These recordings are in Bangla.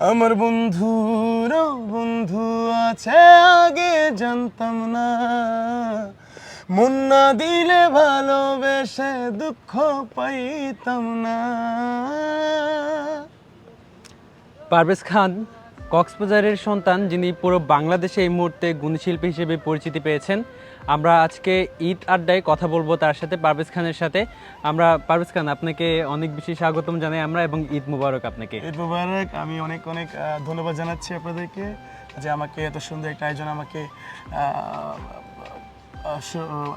আমার বন্ধুর বন্ধু আছে, আগে জানতাম না। মুন্না দিলে ভালোবেসে দুঃখ পাইতাম না। পারভেজ খান কক্সবাজারের সন্তান যিনি পুরো বাংলাদেশে এই মুহূর্তে গুণশিল্পী হিসেবে পরিচিতি পেয়েছেন। আমরা আজকে ঈদ আড্ডায় কথা বলব তার সাথে, পারভেজ খানের সাথে। আমরা, পারভেজ খান, আপনাকে অনেক বেশি স্বাগতম জানাই আমরা এবং ঈদ মুবারক আপনাকে। ঈদ মুবারক, আমি অনেক অনেক ধন্যবাদ জানাচ্ছি আপনাদেরকে যে আমাকে এত সুন্দর একটা আয়োজন আমাকে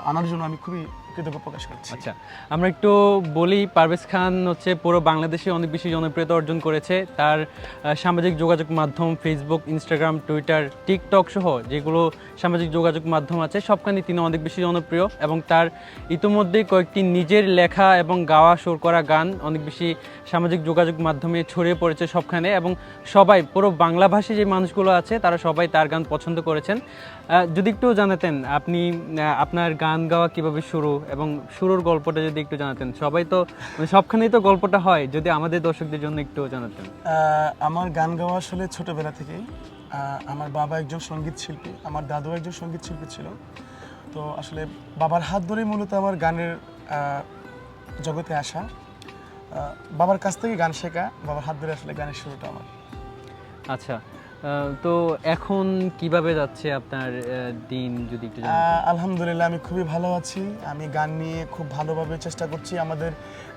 আনার জন্য আমি খুবই কৃতজ্ঞ প্রকাশ করছি। আচ্ছা আমরা একটু বলি, পারভেজ খান হচ্ছে পুরো বাংলাদেশে অনেক বেশি জনপ্রিয়তা অর্জন করেছে। তার সামাজিক যোগাযোগ মাধ্যম ফেসবুক ইনস্টাগ্রাম টুইটার টিকটক সহ যেগুলো সামাজিক যোগাযোগ মাধ্যম আছে সবখানে তিনি অনেক বেশি জনপ্রিয় এবং তার ইতিমধ্যেই কয়েকটি নিজের লেখা এবং গাওয়া সুর করা গান অনেক বেশি সামাজিক যোগাযোগ মাধ্যমে ছড়িয়ে পড়েছে সবখানে এবং সবাই, পুরো বাংলাভাষী যে মানুষগুলো আছে, তারা সবাই তার গান পছন্দ করেছেন। যদি একটু জানাতেন, আপনি আপনার গান গাওয়া কীভাবে শুরু এবং শুরুর গল্পটা যদি একটু জানাতেন। সবাই তো মানে সবখানেই তো গল্পটা হয় যদি আমাদের দর্শকদের জন্য একটু জানাতেন। আমার গান গাওয়া আসলে ছোটবেলা থেকেই। আমার বাবা একজন সংগীত শিল্পী আমার দাদু একজন সংগীত শিল্পী ছিল। তো আসলে বাবার হাত ধরেই মূলত আমার গানের জগতে আসা। বাবার কাছ থেকে গান শেখা বাবার হাত ধরে আসলে গানের শুরুটা আমার। আচ্ছা তো এখন কীভাবে যাচ্ছে আপনার দিন, যদি একটু আলহামদুলিল্লাহ, আমি খুবই ভালো আছি। আমি গান নিয়ে খুব ভালোভাবে চেষ্টা করছি আমাদের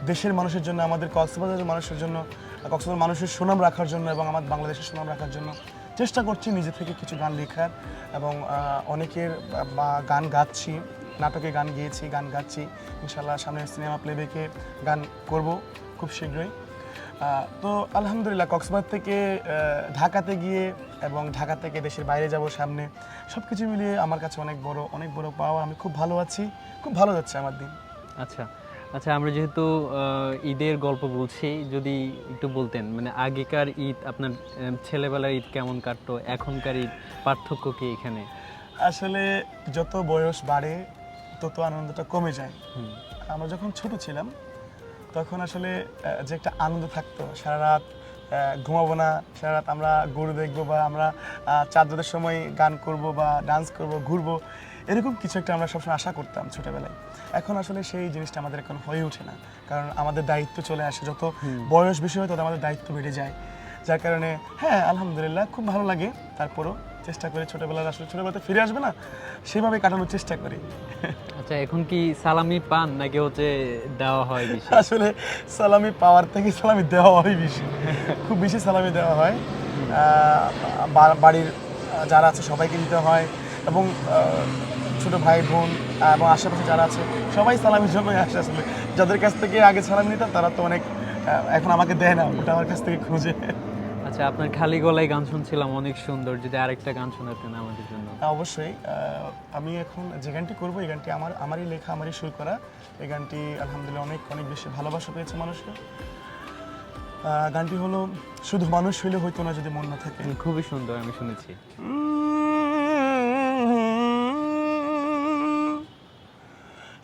দেশের মানুষের জন্য, আমাদের কক্সবাজারের মানুষের জন্য কক্সবাজার মানুষের সুনাম রাখার জন্য এবং আমাদের বাংলাদেশের সুনাম রাখার জন্য চেষ্টা করছি নিজে থেকে কিছু গান লেখার এবং অনেকের বা- গান গাচ্ছি, নাটকে গান গেয়েছি, গান গাচ্ছি। ইনশাল্লাহ সামনে সিনেমা প্লেব্যাকে গান করব খুব শীঘ্রই। তো আলহামদুলিল্লাহ কক্সবাজার থেকে ঢাকাতে গিয়ে এবং ঢাকা থেকে দেশের বাইরে যাব সামনে সব কিছু মিলিয়ে আমার কাছে অনেক বড় অনেক বড় পাওয়া। আমি খুব ভালো আছি খুব ভালো যাচ্ছে আমার দিন। আচ্ছা আচ্ছা আমরা যেহেতু ঈদের গল্প বলছি যদি একটু বলতেন মানে আগেকার ঈদ আপনার ছেলেবেলার ঈদ কেমন কাটতো এখনকার ঈদ পার্থক্য কি এখানে? আসলে যত বয়স বাড়ে তত আনন্দটা কমে যায়। আমরা যখন ছোট ছিলাম তখন আসলে যে একটা আনন্দ থাকতো। সারা রাত ঘুমাবো না সারা রাত আমরা গরু দেখব বা আমরা চারজনের সময় গান করব বা ডান্স করব ঘুরবো এরকম কিছু একটা আমরা সবসময় আশা করতাম ছোটবেলায়। এখন আসলে সেই জিনিসটা আমাদের এখন হয়ে ওঠে না। কারণ আমাদের দায়িত্ব চলে আসে যত বয়স বেশি হয় তত আমাদের দায়িত্ব বেড়ে যায়। যার কারণে হ্যাঁ আলহামদুলিল্লাহ খুব ভালো লাগে। তারপরও চেষ্টা করি ছোটবেলার আসলে ছোটবেলাতে ফিরে আসবে না সেভাবে কাটানোর চেষ্টা করি। আচ্ছা এখন কি সালামি পান নাকি হচ্ছে দেওয়া হয় বেশি আসলে সালামি পাওয়ার থেকে সালামি দেওয়া হয় বেশি। খুব বেশি সালামি দেওয়া হয়। বাড়ির যারা আছে সবাইকে দিতে হয় এবং ছোট ভাই বোন এবং আশেপাশে যারা আছে সবাই সালামির জন্যই আসে আসলে। যাদের কাছ থেকে আগে সালামি নিতাম তারা তো অনেক এখন আমাকে দেয় না ওটা আমার কাছ থেকে খুঁজে। আচ্ছা আপনার খালি গলায় গান শুনছিলাম অনেক সুন্দর। যদি আরেকটা গান শোনাতেন আমাদের জন্য। অবশ্যই আমি এখন যে গানটি করব এই গানটি আমার আমারই লেখা আমারই সুর করা। এই গানটি আলহামদুলিল্লাহ অনেক অনেক বেশি ভালোবাসা পেয়েছে মানুষকে। গানটি হলো শুধু মানুষ হইলে হইতো না যদি মন না থাকে। খুবই সুন্দর আমি শুনেছি।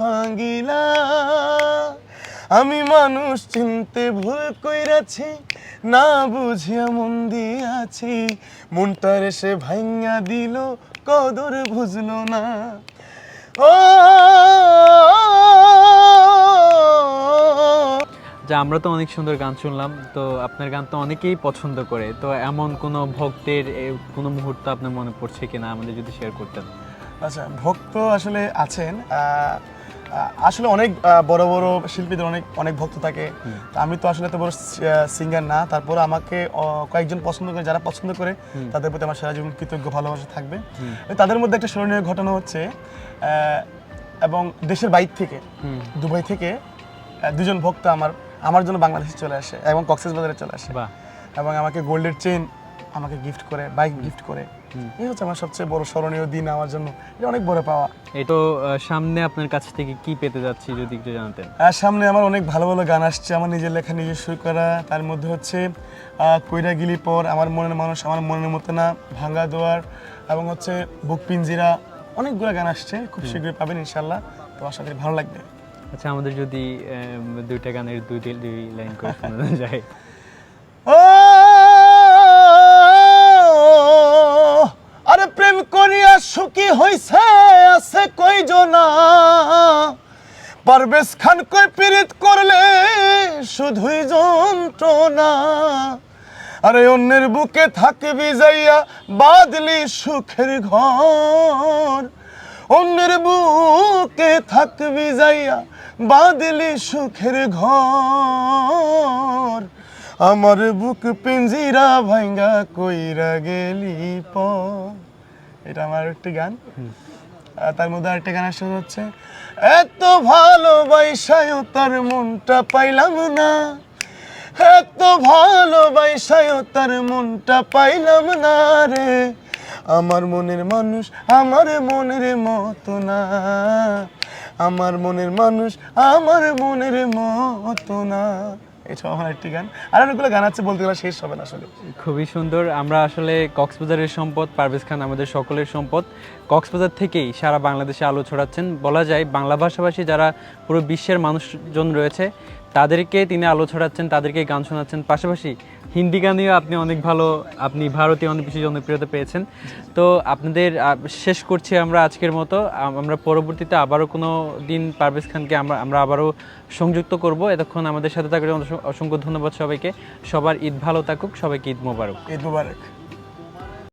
ভাঙিলা আমি মানুষ চিনতে ভুল কইরাছি না বুঝিয়া মন দিয়াছি। মনটার এসে ভাইঙ্গা দিল কদর বুঝলো না। ও যে আমরা তো অনেক সুন্দর গান শুনলাম তো আপনার গান তো অনেকেই পছন্দ করে। তো এমন কোনো ভক্তের কোনো মুহূর্ত আপনার মনে পড়ছে কিনা? আমাদের যদি শেয়ার করতেন। আচ্ছা ভক্ত আসলে আছেন আসলে অনেক বড় বড় শিল্পীদের অনেক অনেক ভক্ত থাকে। আমি তো আসলে এত বড় সিঙ্গার না। তারপর আমাকে কয়েকজন পছন্দ করে যারা পছন্দ করে তাদের প্রতি আমার সারা জীবন কৃতজ্ঞ ভালোবাসা থাকবে। তাদের মধ্যে একটা স্মরণীয় ঘটনা হচ্ছে এবং দেশের বাইর থেকে দুবাই থেকে দুজন ভক্ত আমার আমার জন্য বাংলাদেশে চলে আসে এবং কক্সেস বাজারে চলে আসে। এবং আমাকে গোল্ডের চেন আমাকে গিফট করে বাইক গিফট করে। এই হচ্ছে আমার সবচেয়ে বড় স্মরণীয় দিন আমার জন্য। এটা অনেক বড় পাওয়া। এই তো সামনে আপনার কাছ থেকে কি পেতে যাচ্ছি যদি একটু জানাতেন? আর সামনে আমার অনেক ভালো ভালো গান আসছে। আমার নিজের লেখা নিজের শুরু করা। তার মধ্যে হচ্ছে কইরা গিলি পর আমার মনের মানুষ আমার মনের মতো না ভাঙ্গা দোয়ার এবং হচ্ছে বুক পিঞ্জিরা। অনেকগুলো গান আসছে খুব শীঘ্রই পাবেন ইনশাল্লাহ তো আশা করি ভালো লাগবে। আচ্ছা আমাদের যদি দুইটা গানের দুই দুই লাইন করে যায় সুখী হইছে, আছে কই জনা পারভেজ খান কই পীড়িত করলে, শুধুই যন্ত্রণা। আরে অন্যের বুকে থাকবি যাইয়া, বাদলি সুখের ঘর। অন্যের বুকে থাকবি যাইয়া, বাদলি সুখের ঘর। আমার বুক পিঞ্জিরা ভাঙ্গা কইরা গেলি প এটা আমার একটি গান। তার মধ্যে আরেকটা গান আসতে হচ্ছে, এত ভালোবাসায় তার মনটা পাইলাম না। এত ভালোবাসায় তার মনটা পাইলাম না রে। আমার মনের মানুষ আমার মনের মতো না। আমার মনের মানুষ আমার মনের মতো না। এটা আমার একটি গান। আর অনেকগুলো গান আছে, বলতে গেলে শেষ হবে না আসলে। খুবই সুন্দর। আমরা আসলে কক্সবাজারের সম্পদ, পারভেজ খান আমাদের সকলের সম্পদ। কক্সবাজার থেকেই সারা বাংলাদেশে আলো ছড়াচ্ছেন। বলা যায় বাংলা ভাষাভাষী যারা পুরো বিশ্বের মানুষজন রয়েছে তাদেরকে তিনি আলো ছড়াচ্ছেন, তাদেরকে গান শোনাচ্ছেন। পাশাপাশি হিন্দি গানেও আপনি অনেক ভালো, আপনি ভারতীয় অনেক বেশি জনপ্রিয়তা পেয়েছেন। তো আপনাদের শেষ করছি আমরা আজকের মতো। আমরা পরবর্তীতে আবারও কোনো দিন পারভেজ খানকে আমরা আমরা আবারও সংযুক্ত করব। এতক্ষণ আমাদের সাথে থাকার অসংখ্য ধন্যবাদ সবাইকে। সবার ঈদ ভালো থাকুক, সবাইকে ঈদ মোবারক। ঈদ মুবারক।